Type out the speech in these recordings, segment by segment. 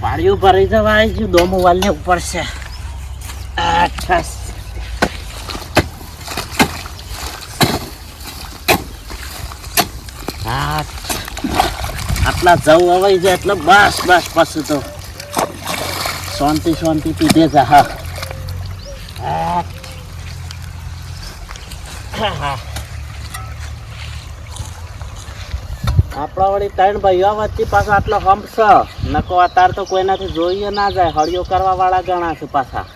પાણીઓ ભરાઈ જવા આવી ગયું દોમો વાલને ઉપર છે આ ઠસ. આ આટલા જવ અવાઈ જાય એટલે બસ બસ પછી તો શાંતિ શાંતિ પીધે જા હા. હા. આપણા વળી ત્રણ ભાઈઓ વચ્ચે પાછા આટલો હંપ છે. નકો અત્યારે તો કોઈનાથી જોઈએ ના જાય. હળિયો કરવા વાળા ગણા છે પાછા.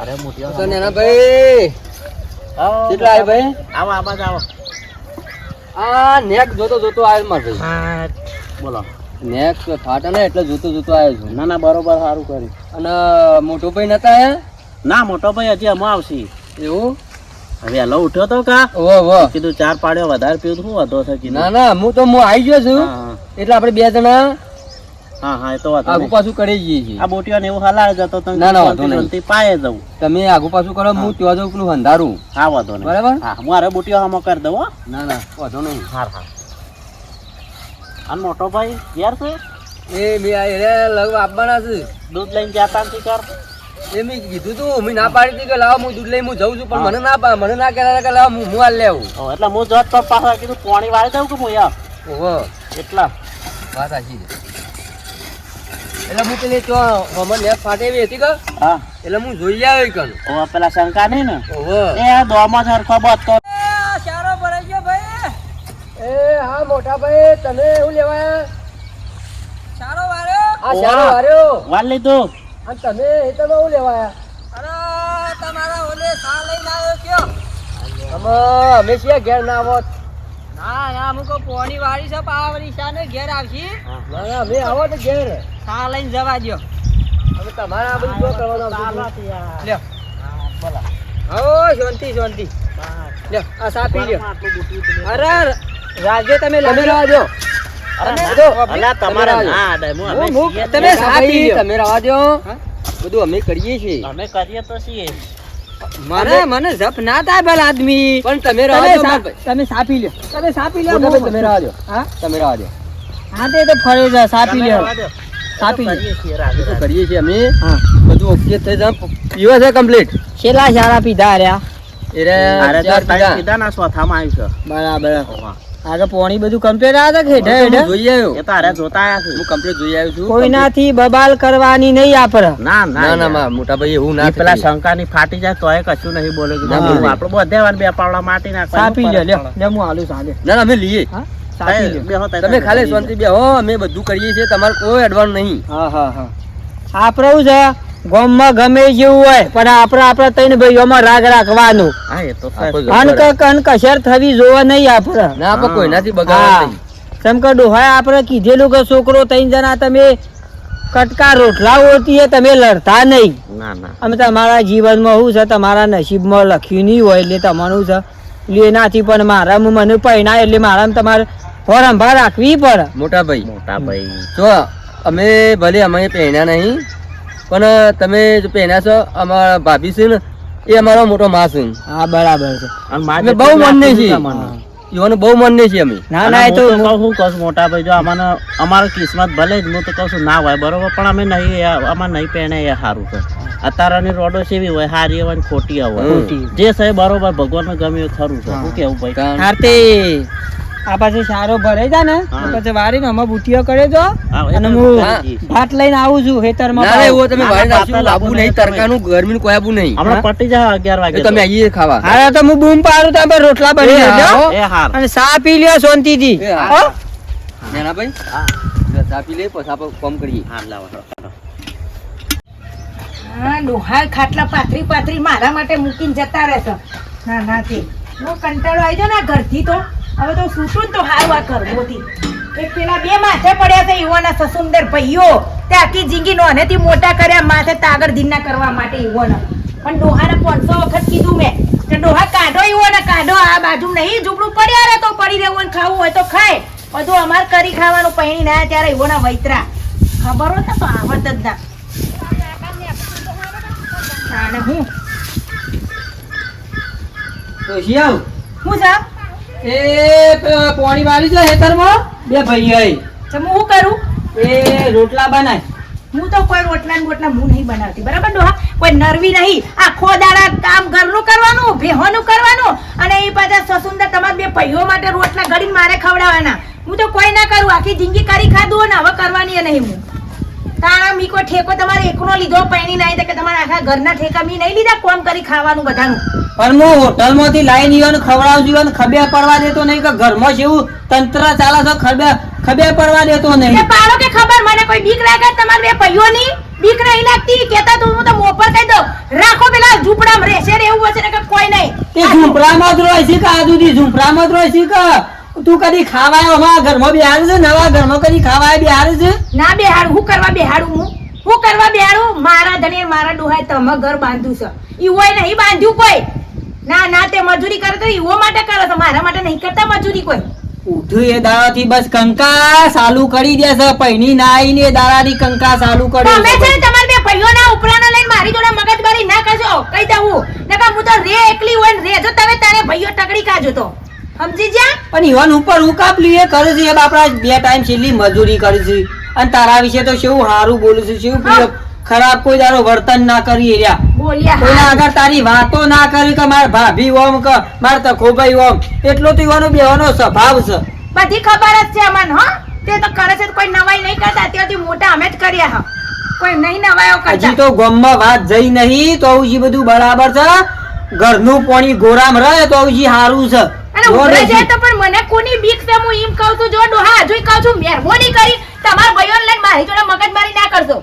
અરે મોટી તો નેના ભાઈ. કેટલા આયા ભાઈ? આવો આ બાજુ આવો. આ નેક જોતો જોતો આવ્યો માર ભાઈ. બોલો. નેક ફાટે ને એટલે જોતો જોતો આવ્યો છું. ના ના બરોબર સારું કર્યું. અને મોટો ભાઈ નતા આયા ના મોટો ભાઈ હજી અમે આવશે. એવું? હવે ઉઠ્યો તો કા? ઓ વો કીધું ચાર પાડ્યો વધારે પીવું શું વધો છે કીધું. ના ના હું તો હું આવી ગયો છું. એટલે આપણે બે જણા હા હા એ તો વાંધો આગુ પાછું કરી જઈએ છીએ. આ બોટીઓને એવું હલાવે જતો તો ના, ના, વાંધો નહીં. પાયે જવું. તમે આગુ પાછું કરો હું ત્યાં જવું પેલું અંધારું હા વાંધો નહીં. બરાબર? હા મારે બોટીઓ કરી દઉં ના ના વાંધો નહીં. હા અને મોટો ભાઈ ઘેર છે? એ મેં આ આપવાના છે. દૂધ લઈને જતા નથી કર એ મેં કીધું તું મેં ના પાડી હતી કે લાવો હું દૂધ લઈ હું જઉં છું પણ. મને ના પા- મને ના કહેતા કે લાવો હું હું હાલ લેવું એટલે હું જોત તો પાછા કીધું પાણી વાળી દઉં કે હું યાર ઓહો. એટલા. વાત સાચી છે. એટલે હું પેલી તો હમણાં નેટ ફાટે એવી હતી કે? હા. એટલે હું જોઈ આવ્યો કન ઓ પેલા શંકા નહીં ને? ઓહો. એ દોમાં સરખો બતો ચારો ભરાઈ ગયો ભાઈ. એ હા મોટા ભાઈ તમે એવું લેવા ચારો વાર્યો? આ ચારો વાર્યો. વાળ લીધું. અને તમે હેતરમાં એવું લેવાયા અરે તમારા ઓલે સા લઈને આવ્યો કયો? અમે અમે છીએ ઘેર ના આવત ના ના અમુક પોણી વાળી છે પાવડી સા ને ઘેર આવશી. ના ના અમે આવો તો ઘેર. સા લઈને જવા દો હવે તમારા બધું શું કરવાનું? લ્યો. બોલા હો શાંતિ શાંતિ. લ્યો આ સા પી લ્યો અરે રાજે તમે તમે રાજો જ બધું અમે કરીએ છીએ. અમે કરીએ તો છીએ. મને મને જપ ના થાય ભલા આદમી. પણ તમે રાવા તમે સાપી લ્યો. તમે સાપી લ્યો તમે રાવા દો હા? તમે રાવા હા તે તો ફરે છે સાપી લ્યો. સાપી લ્યો. કરીએ છીએ રાગે રાગે. કરીએ છીએ અમે. બધું ઓકે થઈ જાય. પીવા છે કમ્પ્લીટ છેલ્લા શાળા પીધા રહ્યા. અરે તો ચાર પીધા. ના ચોથામાં આવ્યું બરાબર. છે. આ તો પોણી બધું કમ્પ્લીટ આ તો ખેડે હું જોઈ આવ્યો. એ તો અરે જોતા આયા છે. હું કમ્પ્લીટ જોઈ આવ્યો છું. કોઈનાથી બબાલ કરવાની નહીં આપર ના ના ના ના. મોટા ભાઈ એવું ના પેલા શંકા શંકાની ફાટી જાય તોય કશું નહીં બોલે કે. આપણે બધે વાર બે પાવડા માટી નાખવા સાપી લ્યો લે હું આલુ સાંજે ના ના અમે લઈએ. હા? સાપી લ્યો. બેહો તાય તમે ખાલી શાંતિ બે હો અમે બધું કરીએ છીએ. તમારે કોઈ એડવાન્સ નહીં. હા હા હા. આપણે શું છે. ગામમાં ગમે જેવું હોય પણ આપણે આપણે ત્રણ ભાઈઓમાં રાગ રાખવાનું. અનક હા કસર થવી જોવા નહીં આપણે. ના આપણે હા. કોઈનાથી હા. બગાડ નહીં ડોહાય આપણે કીધેલું કે છોકરો ત્રણ જણા તમે કટકા રોટલા ઓળતીએ તમે લડતા નહીં. ના ના. અમે તમારા જીવનમાં શું છે તમારા નસીબમાં લખ્યું નહીં હોય એટલે તમારું છે. એટલે એનાથી પણ મારા મને પહેણાય એટલે મારા તમારે ફોરંભા રાખવી પડે. મોટા ભાઈ. મોટા ભાઈ. જો અમે ભલે અમે પહેર્યા નહીં પણ તમે જો પહેર્યા છો અમારા ભાભી છે ને એ અમારો મોટો મા છે. હા બરાબર છે. અમે બહુ લાગતું છીએ. એવાનું બહુ માન્ય છીએ અમે. ના ના એ તો હું કહું મોટા ભાઈ જો અમને અમારો કિસ્મત ભલે જ હું તો કહું છું ના હોય બરોબર પણ અમે નહીં અમાર અમારે નહીં પહેણે એ સારું છે. અત્યારની રોડો સેવી હોય સારી હોય ખોટી હોય. જે છે બરોબર ભગવાન ગમે એ ખરું છે. શું કેવું ભાઈ? કારણ- હાર તે આ પછી સારો ભરે છે ને. પછી વારી અમે બુટીઓ કરે જો. અને હું ભાત લઈને આવું છું ખેતરમાં ના એવો તમે વારી નાખશો, આબુ નહીં તરકાનું ગરમી નું કોયાબુ નહીં. હમણાં પટી જા 11 વાગે તમે આઈએ ખાવા. હા તો હું બૂમ પાડું તમે રોટલા બની હાર અને સા પી લ્યો શાંતિથી. થી હા. નાના ભાઈ હા. સા પી લે પછી આપણે કામ કરીએ. હા લાવો. હા ડોહાલ ખાટલા પાથરી પાથરી મારા માટે મૂકીને જતા રહેશો. ના ના તે હું કંટાળો આવી જાય ને ઘર ઘરથી તો. હવે તો સૂતું ને તો હારું આ ઘરમાંથી એક પેલા બે માથે પડ્યા છે યુવાના સસુંદર ભાઈઓ. તે આખી જિંદગી નોનેથી મોટા કર્યા માથે તાગર ધીના કરવા માટે યુવાના. પણ ડોહાને પાંચસો વખત કીધું મેં કે ડોહા કાઢો યુવાના કાઢો. આ બાજુ નહીં ઝૂપડું પડ્યા રહે તો પડી રહેવું ને ખાવું હોય તો ખાય. બધું અમાર કરી ખાવાનું પૈણી ના ત્યારે યુવાના વૈતરા. ખબર હોત ને તો આવત જ ના. હું? હું સાહેબ એ પોણી વાળી છે ખેતરમાં બે ભાઈ આઈ તો હું શું કરું? એ રોટલા બનાય. હું તો કોઈ રોટલા ને બોટલા હું નહીં બનાવતી બરાબર ડોહા? કોઈ નરવી નહીં. આખો દાડા કામ ઘરનું કરવાનું ભેહોનું કરવાનું અને એ પાછા સસુંદર તમારા બે પૈયો માટે રોટલા ઘડીને મારે ખવડાવવાના. હું તો કોઈ ના કરું આખી જિંદગી કરી ખાધું ને હવે કરવાની નહીં હું. તારા મી કોઈ ઠેકો તમારે એકનો લીધો પૈણી નહીં કે તમારા આખા ઘરના ઠેકા મી નહીં લીધા કોમ કરી ખાવાનું બધાનું. પણ હું હોટલમાંથી લાઈન ઈવન ખવડાવજો ઈવન ખબે પડવા દેતો નહીં કે ઘરમાં જેવું તંત્ર ચાલે છે ખબે ખબે પડવા દેતો નહીં. પાડો કે ખબર? મને કોઈ બીક લાગે તમારે બે પૈયોની બીક નહીં લાગતી? કેતા તું હું તો મોપર કહી દઉં. રાખો પેલા ઝૂંપડામાં રહેશે રે એવું હશે ને કે કોઈ નહીં. તે ઝૂંપડામાં જ રોય છે કે આ સુધી ઝૂંપડામાં જ રહે છે કે તું કદી ખાવાય અમારા ઘરમાં બિહાર છે નવા ઘરમાં કદી ખાવાય બિહાર છે? ના બેહાડું. હું કરવા બેહાડું હું? હું કરવા બેહાડું? મારા ધણી મારા ડોહાય તમે ઘર બાંધ્યું છે. ઈવોય નહીં બાંધ્યું કોઈ. ના ના તે મજૂરી કરે તો ઈવો માટે કરે છે મારા માટે નહીં કરતા મજૂરી કોઈ. ઉઠ્યું એ દાડાથી બસ કંકા ચાલુ કરી દે છે પૈની ના ને એ દાડાની કંકા ચાલુ કરી તમે છે. ને તમારા બે ભાઈઓના ઉપરાના લઈને મારી જોડે મગજમારી ના કરજો કહી દઉં. નકર હું તો રે એકલી હોય ને રેજો તમે તારે ભાઈઓ ટકડી કાજો તો. સમજી ગયા? પણ ઈવન ઉપર હું કાપ લીએ કરે છે બાપરા બે ટાઈમ છેલ્લી મજૂરી કરી છે. અને તારા વિશે તો શું સારું બોલું છું શું પેલું ખરાબ કોઈ દારો વર્તન ના કરી રહ્યા કોઈના આગળ તારી વાતો ના કરી કે માર ભાભી ઓમ કે માર તકોભાઈ ઓમ. એટલો તો ઈવાનો બેવાનો સ્વભાવ છે. બધી ખબર જ છે અમને હો. તે તો કરે છે કોઈ નવાઈ નહીં કરતા ત્યાંથી મોટા અમે જ કર્યા હા. કોઈ નહીં નવાયો હજી તો ગમમાં વાત જઈ નહીં તો હજી બધું બરાબર છે. ઘરનું પાણી ગોરામ રહે તો હજી સારું છે. અને ઉભરે જાય તો પણ મને કોની બીક છે? હું એમ કહું છું જો ડોહા હજુય કહું છું મહેરબાની કરી તમારા ભાઈઓને લઈને મારી જોડે મગજમારી ના કરશો.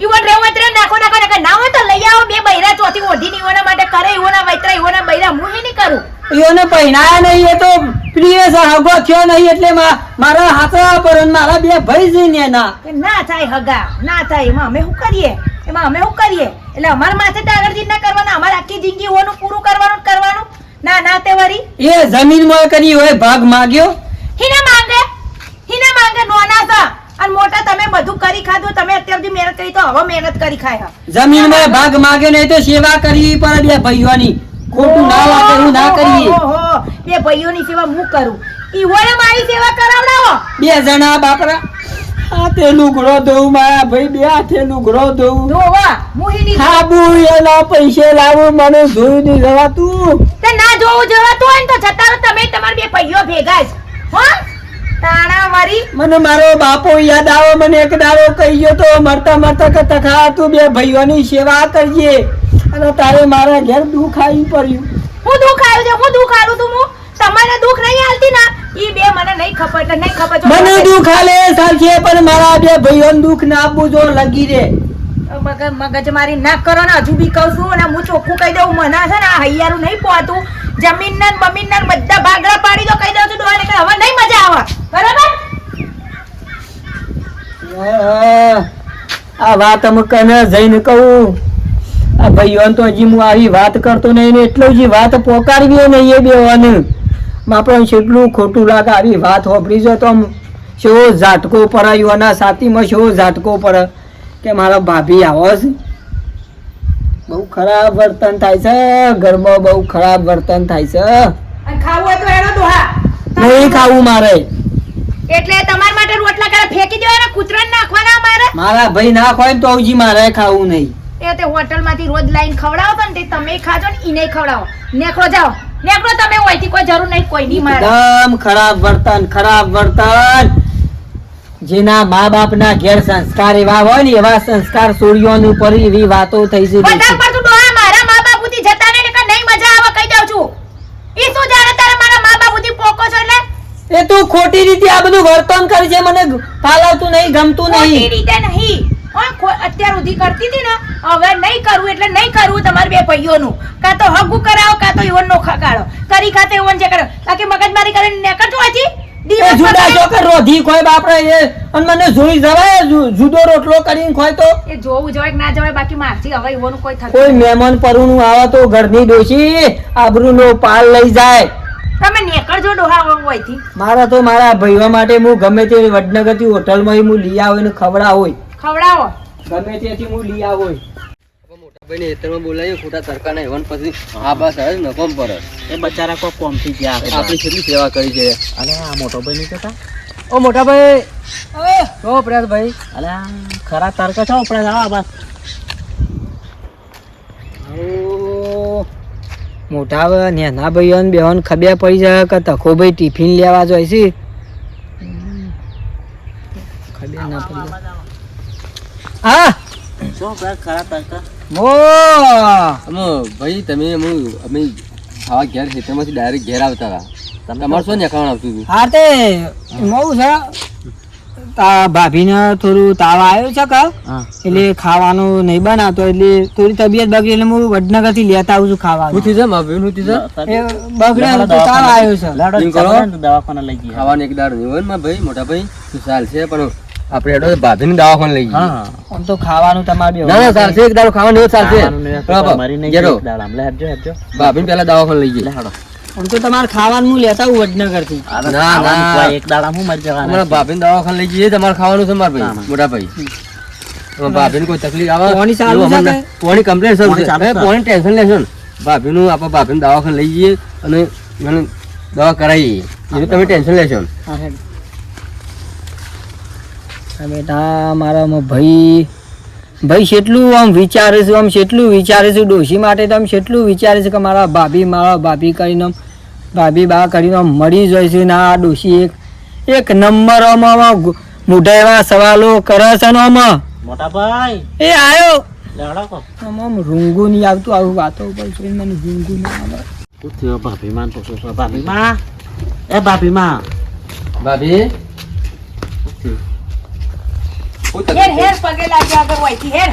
ઈવન રેવું હોય તો નાખો નાખો નાખો. ના હોય તો લઈ આવો બે બૈરા ચોથી ઓઢીને ઈવોના માટે કરે ઈવોના વૈતરા ઈવોના બૈરા હું નહીં કરું? ઈઓને પહેણાયા નહીં એ તો પ્રિય હગો થયો નહીં એટલે મારા હાથા પર મારા બે ભાઈ છે ને ના થાય હગા ના થાય. એમાં અમે શું કરીએ? એમાં અમે શું કરીએ? એટલે અમારા માથે ટાગરજી ના કરવાના અમારે આખી જિંદગી ઓનું પૂરું કરવાનું કરવાનું. ના ના તે વરી એ જમીનમાં કરી હોય ભાગ માગ્યો? હિના માંગે હિના માંગે નોના છે અને મોટા તમે બધું કરી ખાધું તમે સુધી મહેનત કરી તો હવે મહેનત કરી ખાય જમીનમાં ભાગ માગે નહીં તો સેવા કરવી પડે બે ભાઈઓની. ખોટું ના વાપરવું ના કરીએ. બે ભાઈઓની સેવા હું કરું? ઈવોને મારી સેવા કરાવડાવો. બે જણા બાપરા મારા ભાઈ બે હાથે લુગડો ધોવું ધોવા. હું એના પૈસે લાવું મને જોયું નહીં જવાતું ના જોવું જવાતું હોય ને તો છતાં તમે તમારા બે ભાઈઓ ભેગા જ. હો? તાણા મારી મને મારો બાપો યાદ આવે મને એક દાડો કહી ગયો તો મરતા મરતા કે તખા તું બે ભાઈઓની સેવા કરજે અને તારે મારા ઘેર દુખ આવી પડ્યું. હું દુખ આવ્યું છે હું દુખ આલું તું હું? તમને દુઃખ નહીં આવતી ના? ઈ બે મને નહીં ખબર નહીં ખબર મને દુખ આલે સાચે પણ મારા બે ભાઈઓને દુઃખ ના આપવું જો લગી રે. મગજ મારી ના કરો ને હજુ બી કહું છું અને હું ચોખ્ખું કહી દઉં, મને છે ને આ હૈયારું નહીં પોતું જમીન ને બમીન ને બધા ભાગડા પાડી દો, કહી દઉં છું ડોહાને નીકળે હવે નહીં મજા આવે. બરાબર? આ વાત અમે કને જઈને કહું. આ ભાઈઓને તો હજી હું આવી વાત કરતો નહીં ને એટલું જ વાત પોકારવી નહીં એ બેવાને આપણે કેટલું ખોટું લાગે, આવી વાત હોભરી જો તો આમ શેવો ઝાટકો પડાયો અને સાતીમાં શેવો ઝાટકો પડે કે મારા ભાભી આવો છે. બહુ ખરાબ વર્તન થાય છે. ઘરમાં બહુ ખરાબ વર્તન થાય છે. અને ખાવું હોય તો એનો ડોહા નહીં ખાવું મારે. એટલે તમારા માટે રોટલા કરે ફેંકી દેવાના? કૂતરાને નાખવાના મારે મારા ભાઈ ના ખવાય તો આવજી મારે ખાવું નહીં. એ તે હોટલમાંથી રોજ લાઈન ખવડાવો ને તે તમે ખાજો ને ઈને ખવડાવો. નેકળો જાઓ. નેકળો તમે હોયથી કોઈ જરૂર નહીં કોઈ ની મારે. એકદમ ખરાબ વર્તન ખરાબ વર્તન. જેના મા બાપ ના ઘેર સંસ્કાર એવા હોય ને એવા સંસ્કાર છોડીઓનું પર એવી વાતો થઈ છે. વધારે પડતું ડોહા મારા મા બાપ સુધી જતા નહીં કે નહીં મજા આવે કહી દઉં છું. ઈ શું જાણે તારા મારા મા બાપ સુધી પોકો છો એટલે? એ તું ખોટી રીતે આ બધું વર્તન કરે છે મને ફાલવતું નહીં ગમતું ખોટી રીતે નહીં. અત્યાર સુધી કરતી હતી ને? હવે નહીં કરવું એટલે નહીં કરવું તમારે બે ભાઈઓનું. કાં તો હગું કરાવો કાં તો ઈવન નો કાઢો કરી ખાતે ઈવન જે કરો બાકી મગજમારી કરીને નીકળજો હજી એ દિવસ જુદા પકડી- જો કે રોધી ખોય બાપરે એ? અને મને જોઈ જવાય જુદો રોટલો કરીને ખોય તો? એ જોવું જવાય ના જવાય બાકી મારથી હવે કોઈ થતું કોઈ. મહેમાન પરનું આવે તો ઘરની ડોશી આબરૂનો પાલ લઈ જાય. તમે નીકળજો ડોહા હોયથી મારા તો મારા ભાઈઓ માટે હું ગમે તે વડનગરથી હોટલમાં હું લઈ આવું ને ખવડાવ હોય. ખવડાવો. ગમે ત્યાંથી હું લઈ આવું હોય મોટાભાઈને હેતરમાં બોલાવીએ ખોટા તડકાના હેવન પછી આ બસ હવે નકોમ પર એ બચારા કોઈ કોમથી ગયા. આપણી કેટલી સેવા કરી છે. અને આ મોટો ભાઈ નહીં કહેતા ઓ મોટાભાઈ તો પ્રયાસ ભાઈ. અલે ખરા તર્ક છો પ્રયાસ જવા બસ. મોટા નેના ભાઈઓ ને બેહોને ખબર પડી જાય કે તખો ભાઈ ટિફિન લેવા જાય છે. ખબર ના પડી હા. શું ખરા તર્ક મો ભાઈ તમે અમે ખાવા ઘેર ખેતરમાંથી ડાયરેક્ટ ઘેર આવતા હતા. તમારે શું નેખાવાનું આવતું હતું? હા તે મઉ છે. ભાભીને થોડું તાવ આવ્યો છે કા એટલે ખાવાનું નહીં બનાવતો એટલે થોડી તબિયત બગડી એટલે હું વડનગરથી લેતા આવું છું ખાવા થયું છે માભી શું થયું બગડે તાવ આવ્યો છે. દવાખાને લઈ ગયા. ખાવાનું એક દાડ નહીં હોય ને ભાઈ મોટા ભાઈ તો ચાલશે પણ આપણે એડો ભાભીને દવાખાને લઈ જઈએ હા. આમ તો ખાવાનું તમારે બે ના ના ચાલશે એક દાડો ખાવાનું એવું ચાલશે. મારી નહીં એક દાડામાં. લે હેડજો, હેડજો. ભાભીને પહેલા દવાખાને લઈ જઈએ હાડો. આમ તો તમારે ખાવાનું હું લેતા ના, ના. એક દાડામાં હું મરી જવાના અમારા ભાભીને દવાખાને લઈ જઈએ તમારે ખાવાનું છે મારા ના, ભાઈ મોટા ભાઈ. ભાભીને કોઈ તકલીફ આવે? પોણી ચાલુ છે અમને- કમ્પ્લેન હે, છે. પોણી ટેન્શન લેશો ને. ભાભીનું આપણે ભાભીને દવાખાને લઈ જઈએ અને મને દવા કરાવીએ. એનું તમે ટેન્શન લેશો બેટા મારા ભાઈ ભાઈ કેટલું આમ વિચારે છે આમ કેટલું વિચારે છે ડોશી માટે તો આમ કેટલું વિચારે છે કે મારા ભાભી મારા ભાભી કરીને આમ ભાભી બા કરીને આમ મળી જાય છે ને આ ડોશી એક એક નંબર આમાં મોઢા એવા સવાલો કરે છે ને આમાં. મોટા ભાઈ. એ આવ્યો આમ આમ નહીં આવતું આવું વાતો ઉપર જોઈને મને રૂંગું નહીં આવે શું થયું ભાભી માં? તો શું છે? ભાભી માં? એ ભાભી માં. ભાભી? હેર હેર પગે લાગ્યો આગળ વહીથી હેર.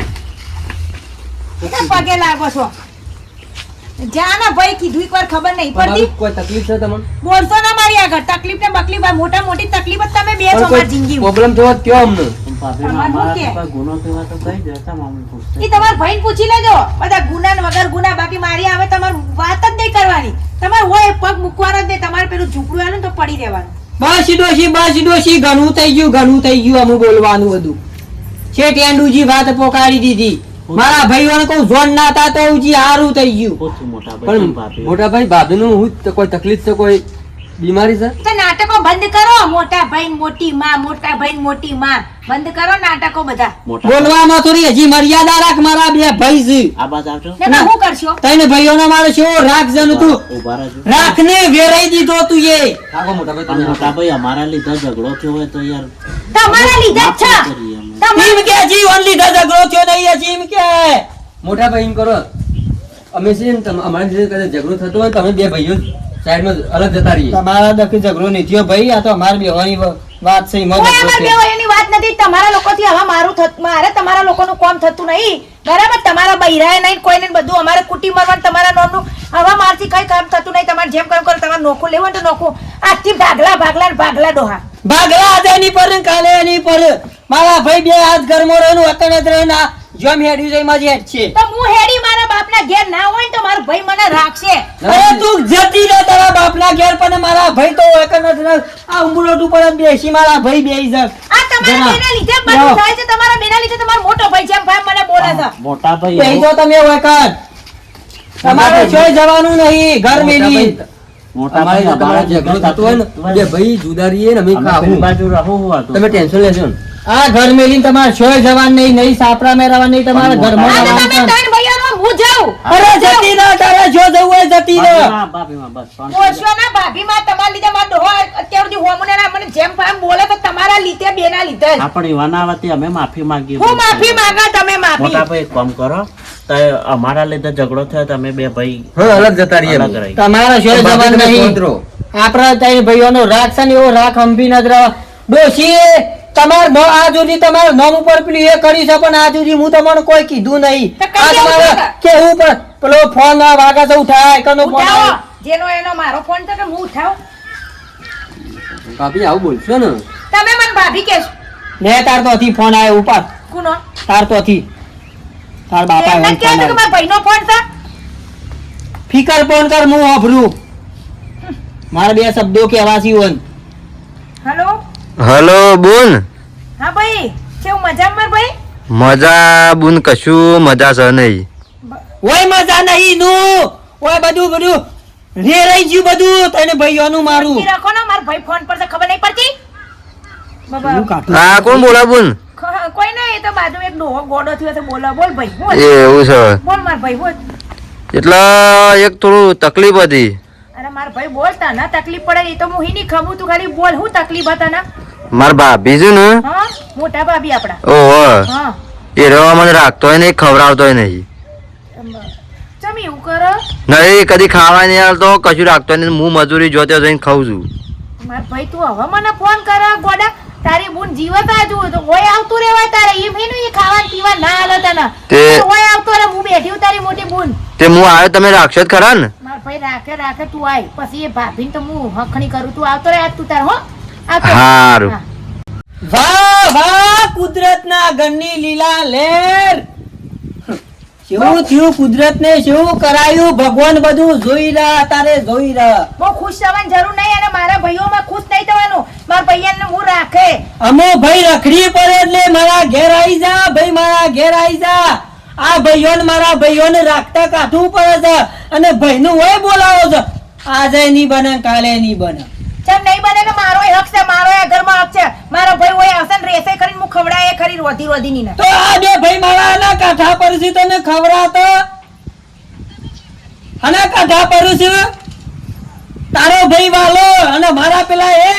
કેમ પગે લાગો છો. જાના ભાઈ કીધું એકવાર ખબર નહીં પડતી. કોઈ તકલીફ છે તમને? બોલશો ના મારી આગળ. તકલીફ ને બકલીફ આ મોટા મોટી તકલીફ જ તમે બે છો મારી જિંદગી પ્રોબ્લેમ થયો કયો અમને? હોય. એ તમારા ભાઈને પૂછી લેજો. બધા ગુના વગર ગુના બાકી મારી આવે તમારે વાત જ નહીં કરવાની. તમારે હોય પગ મૂકવાનો જ નહીં. તમારે પેલું ઝૂકડું આવે ને તો પડી રહેવાનું. બસ ડોશી બસ ડોશી ઘણું થઈ ગયું ઘણું થઈ ગયું અમુક બોલવાનું બધું. છે ટેન્ડુજી વાત પોકારી દીધી. મારા ભાઈઓને કહું ઝોન ના હતા તો ઉજી હારું થઈ ગયું. પણ મોટા ભાઈ ભાભી મોટા હું કોઈ તકલીફ છે કોઈ બીમારી છે? તો નાટકો બંધ કરો. મોટા ભાઈ મોટી માં મોટા ભાઈ મોટી માં. બંધ કરો નાટકો બધા. બોલવામાં થોડી હજી મર્યાદા રાખ મારા બે ભાઈ જી આ બાજુ આવજો. ને શું કરશો? તઈને ભાઈઓને મારે શું રાખ જન તું. રાખ ને વેરાઈ દીધો તું એ. આગો મોટા ભાઈ તમે મોટા ભાઈ અમારા લીધે ઝઘડો થયો હોય તો યાર તમારા લીધે છે. તમારા કે જી ઓનલી ઝઘડો થયો નહીં હજી એમ કે. મોટા ભાઈ એમ કરો. અમે છે અમારા લીધે કદાચ ઝઘડો થતો હોય તો અમે બે ભાઈઓ સાઈડમાં અલગ જતા રહીએ. તમારા દખી ઝઘડો નહીં થયો. ભાઈ આ તો અમારી બેવાની વાત છે એમાં કોઈ ઝઘડો અમાર થયો. બેવોની વાત નથી. તમારા લોકોથી હવે મારું થત- મારે તમારા લોકોનું કામ થતું નહીં. બરાબર? તમારા બૈરાએ નહીં કોઈને બધું અમારે કુટી મરવાનું તમારા નોનનું હવે મારથી કઈ કામ થતું નહીં. તમારે જેમ કામ કરો તમારે નોખું લેવું તો નોખું. આજથી ભાગલા ભાગલા ભાગલા ડોહા. ભાગલા આજે એની પર કાલે એની પર. મારા ભાઈ બે હાથ ઘરમાં રહે વતન જ રહે ના જોમ હેડ્યું છે એમાં જ હેડ છે. તો હું હેડી બાપના ઘેર ના હોય તો મારો ભાઈ મને રાખશે. અરે તું જતી રહે તારા બાપના ઘેર પણ મારા ભાઈ તો જ આ ઉંબરોટ ઉપર બેસી મારા ભાઈ બેસી જાય. આ તમારા બેના લીધે જ બધું થાય છે તમારા બેના લીધે તમારો મોટો ભાઈ જેમ ભાઈ મને બોલે છે. મોટા ભાઈ બેહી જો તમે વખત. તમારે ચોય જવાનું નહીં ઘર મેલી. મોટા ભાઈ જો તમારે ઝઘડો થતો હોય ને બે ભાઈ જુદા ને અમે અમે ખાવું. બાજુ રહું તમે ટેન્શન લેશો ને. આ ઘર મેલી તમારે ચોય જવાનું નહીં નહીં સાપરા મેળવવાનું નહીં તમારે ઘરમાં રહેવાનું જાઉં. અરે જતી ના તારે જો જવું હોય જતી રહે. ભાભીમાં, ભાભીમાં, બસ ઓછો ના ભાભીમાં તમારા લીધે મારા ડોહો અત્યાર સુધી હોમને ના મને જેમ ભામ બોલે તો તમારા લીધે બેના લીધે. આપણે એવાના અમે માફી માંગીએ હું માફી માંગા તમે મોટા માફી ભાઈ કામ કરો. તો અમારા લીધે ઝઘડો થયો તમે બે ભાઈ હા અલગ જતા રહીએ. તમારે નહીં. આપણા ભાઈઓનો રાખ છે ને એવો રાખ અંભી ન જ રહો. ડોશી! તમાર નો આ સુધી નામ ઉપર પેલી એ કરી છે પણ આજુરી હું તમને કોઈ કીધું નહીં. આ તમારે કેવું પણ પેલો ફોન આ વાગા તો ઉઠાય કનો ફોન જેનો એનો મારો ફોન તો કે હું ઉઠાવ. ભાભી આવું બોલશો ને? તમે મને ભાભી કહેશો. લે તાર તો થી ફોન આવ્યો ઉપર કુનો? તાર તો થી તાર બાપા છે કે આવ્યો. મારા ભાઈનો ફોન છે. ફિકર ફોન કર હું વાપરું મારા બે શબ્દો કહેવાસી હોન હેલો બોન. હા ભાઈ. કેવું મજામાં ભાઈ? મજા બુન કશું મજા છે નહીં. ઓય મજા નહીં નું. ઓય બધું બધું રે રહી ગયું બધું તને ભાઈઓનું મારું. રાખો ને મારા ભાઈ ફોન પર તો ખબર નહીં પડતી? બાબા. હા કોણ બોલા બુન? કોઈ નહીં એ તો બાજુ એક ડોહો ગોડો થયો તો બોલો બોલ ભાઈ બોલ. એવું છે. બોલ માર ભાઈ બોલ. એટલે એક થોડું તકલીફ હતી. અરે માર ભાઈ બોલતા ના તકલીફ પડે એ તો હું નહીં ખમું તું ખાલી બોલ હું તકલીફ હતા ને માર ભાભી છે ને? મોટા ભાભી આપડા. ઓહો. એ રવા મને નહીં ખવડાવતોય નહીં ચમ એવું કરો? નહીં કદી ખાવા નહીં આવતો કશું રાખતો નહીં હું મજૂરી જોતે જઈને ખાઉં છું. ભાઈ તું હવે મને ફોન કર ગોડા. તારી બુન જીવત આજુ તો ઓય આવતું રેવાય તારે. નહીં ખાવા પીવા ના હાલે તને. તે- ઓય આવતો રે હું બેઠી હું તારી મોટી બુન. તે હું આવ્યો તમે રાખશો જ ખરા ને? માર ભાઈ રાખે રાખે તું આય. પછી એ ભાભીને તો હું હખણી કરું તું આવતો રે આજ તું તાર હો. હારું. વાહ વાહ કુદરતના ઘરની લીલા લેર. કેવું થયું કુદરતને? શું કરાયું? ભગવાન બધું જોઈ રહ્યા તારે જોઈ રહ્યા. બહુ ખુશ થવાની જરૂર નહીં અને મારા ભાઈઓમાં ખુશ નહીં થવાનું. મારા ભાઈયાને હું રાખે. અમો ભાઈ રખડી પડે એટલે મારા ઘેર આવી જા ભાઈ મારા ઘેર આવી જા. આ ભાઈઓને મારા ભાઈઓને રાખતા કાઢવું પડે છે અને ભાઈનું હોય બોલાવો છો. આજે નહીં બને કાલે નહીં બને. ચમ નહીં બને ને મારો હક છે મારો આ ઘરમાં હક છે. મારો ભાઈ હોય હસન રેસે કરીને હું ખવડાય ખરી રોધી રોધી ની તો આ બે ભાઈ મારા આના કાઠા પર છે તને ખવડાવતો? આના કાઠા પર છે તારો ભાઈ વાલો અને મારા પેલા એ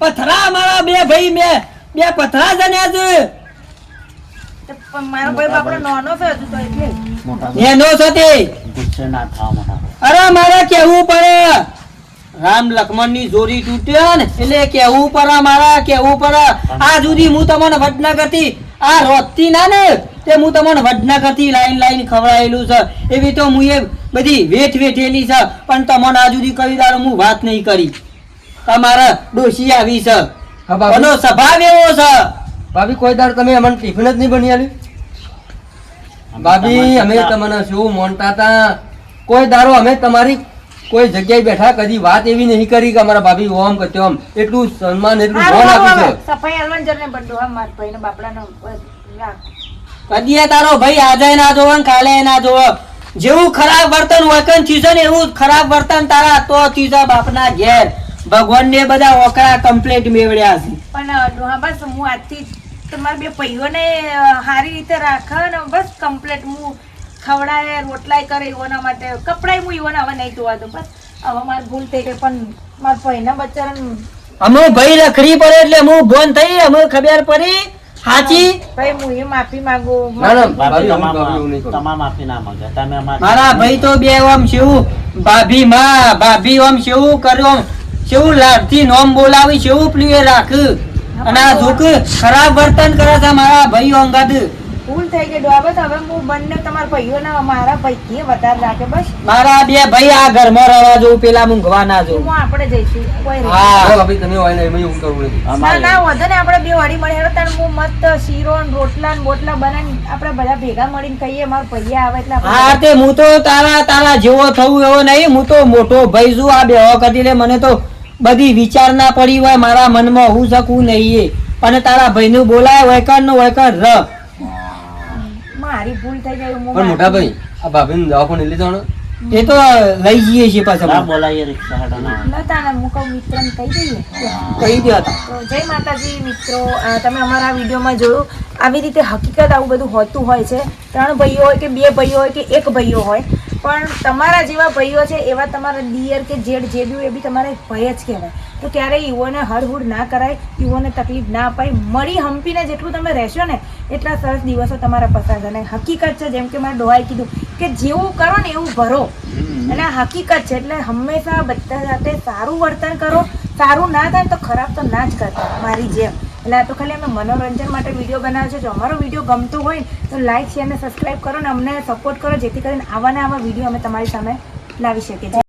પથરા મારા બે ભાઈ બે બે પથરા જન્યા છે પણ મારો ભાઈ બાપડો નાનો છે હજુ તો એટલે. એનો સાથે ગુસ્સે ના થાવ મોટા અરે મારે કેવું પડે. રામ લક્ષ્મણની જોડી તૂટ્યો ને એટલે કેવું પડે મારા કેવું પડે આ? સુધી હું તમને વડનગરથી આ રોજથી ના ને તે હું તમને વડનગરથી લાઈન લાઈન ખવડાયેલું છે. એવી તો હું એ બધી વેઠ વેઠેલી છે પણ તમને આ સુધી કઈ દારો હું વાત નહીં કરી. તમારા ડોશી આવી છે. એનો સ્વભાવ એવો છે. ભાભી કોઈ દાડ તમે અમને ટિફિન જ નહીં બની આલ્યું ભાભી અમે તમને શું મોનતા હતા? કોઈ દારો અમે તમારી કોઈ જગ્યાએ બેઠા કદી વાત એવી નહીં કરી કે અમારા ભાભી ઓમ કે તેમ એટલું સન્માન એટલું ભાન આપ્યું છે. સફાઈ હલવાન જરને બંધો હા માર ભાઈ ને બાપડાનો. કદીએ તારો ભાઈ આજે ના જોવે ને કાલે ના જોવે. જેવું ખરાબ વર્તન વચન થયું ને એવું ખરાબ વર્તન તારા તો થયું બાપના ઘેર. ભગવાન ને બધા ઓકળા કમ્પ્લેટ મેળવ્યા છે. પણ હા ડોહા બસ હું આજથી તમારા બે ભાઈઓને ને સારી રીતે રાખે ને બસ કમ્પ્લેટ હું ખવડાય રોટલાય કરે એઓના માટે. કપડાય હું એઓને હવે નહીં ધોવા દઉં. બસ હવે મારે ભૂલ થઈ ગઈ. પણ મારા ભાઈના બચ્ચાને અમે ભાઈ રખડી પડે એટલે હું બોન થઈ અમે ખબર પડી. હાચી? ભાઈ હું એ માફી માંગુ. તમામ આપી ના માંગે. તમે મારા ભાઈ તો બે ઓમ શેવું ભાભી માં ભાભી ઓમ શેવું કર્યો શેવું લાડથી નોમ બોલાવી શેવું પ્લીએ રાખ? અને આ ખરાબ વર્તન કરે છે મારા ભાઈ અંગત ભૂલ થઈ ગઈ. ડોહા બસ હવે હું બંને તમારા ભાઈઓના મારા ભાઈ વધારે રાખે. બસ. મારા બે ભાઈ આ ઘરમાં રહેવા જવું પેલા મૂંઘવા ના જવું હું આપણે જઈશું. હા. ભાઈ તમે હોય ને એમાં હું કરું ના ના વધે ને આપણે બે વાડી મળી. હવે તાર હું મસ્ત શીરો ને રોટલા ને બોટલા બનાવી આપણે બધા ભેગા મળીને ખાઈએ મારા ભૈયા આવે એટલે હા તે હું તો તારા તારા જેવો થવું એવો નહીં. હું તો મોટો ભાઈ છું. આ બે કરી લે મને તો બધી વિચાર ના પડી હોય. મારા મનમાં હું શકું નહીં અને તારા ભાઈનું બોલાય વૈકરનું વૈકર ર. મારી ભૂલ થઈ ગઈ હું પણ મોટા ભાઈ આ ભાભીને દવાખાને લઈ જવાનો. એ તો લઈ જઈએ છીએ પાછા ના બોલાવીએ રિક્ષા હેડો ના. નતા ને હું કહું મિત્રને કહી દઈએ. કહી દો તો જય માતાજી મિત્રો. તમે અમારા વિડીયોમાં જોયું આવી રીતે હકીકત આવું બધું હોતું હોય છે. ત્રણ ભાઈઓ હોય કે બે ભાઈઓ હોય કે એક ભાઈઓ હોય. પણ તમારા જેવા ભાઈઓ છે એવા તમારા દિયર કે જેડ જે બી એ બી તમારે ભય જ કહેવાય. તો ત્યારે ઈવોને હળહુડ ના કરાય ઈવોને તકલીફ ના અપાય. મળી હંપીને જેટલું તમે રહેશો ને એટલા સરસ દિવસો તમારા પસાર થાય. અને હકીકત છે જેમ કે મારે ડોહાએ કીધું કે જેવું કરો ને એવું ભરો. અને આ હકીકત છે એટલે હંમેશા બધા સાથે સારું વર્તન કરો. સારું ના થાય તો ખરાબ તો ના જ કરતા મારી જેમ. એટલે આ તો ખાલી અમે મનોરંજન માટે વીડિયો બનાવ્યો છે. જો અમારો વીડિયો ગમતો હોય તો લાઈક શેર અને સબસ્ક્રાઈબ કરો ને અમને સપોર્ટ કરો જેથી કરીને આવા ને આવા વીડિયો અમે તમારી સામે લાવી શકીએ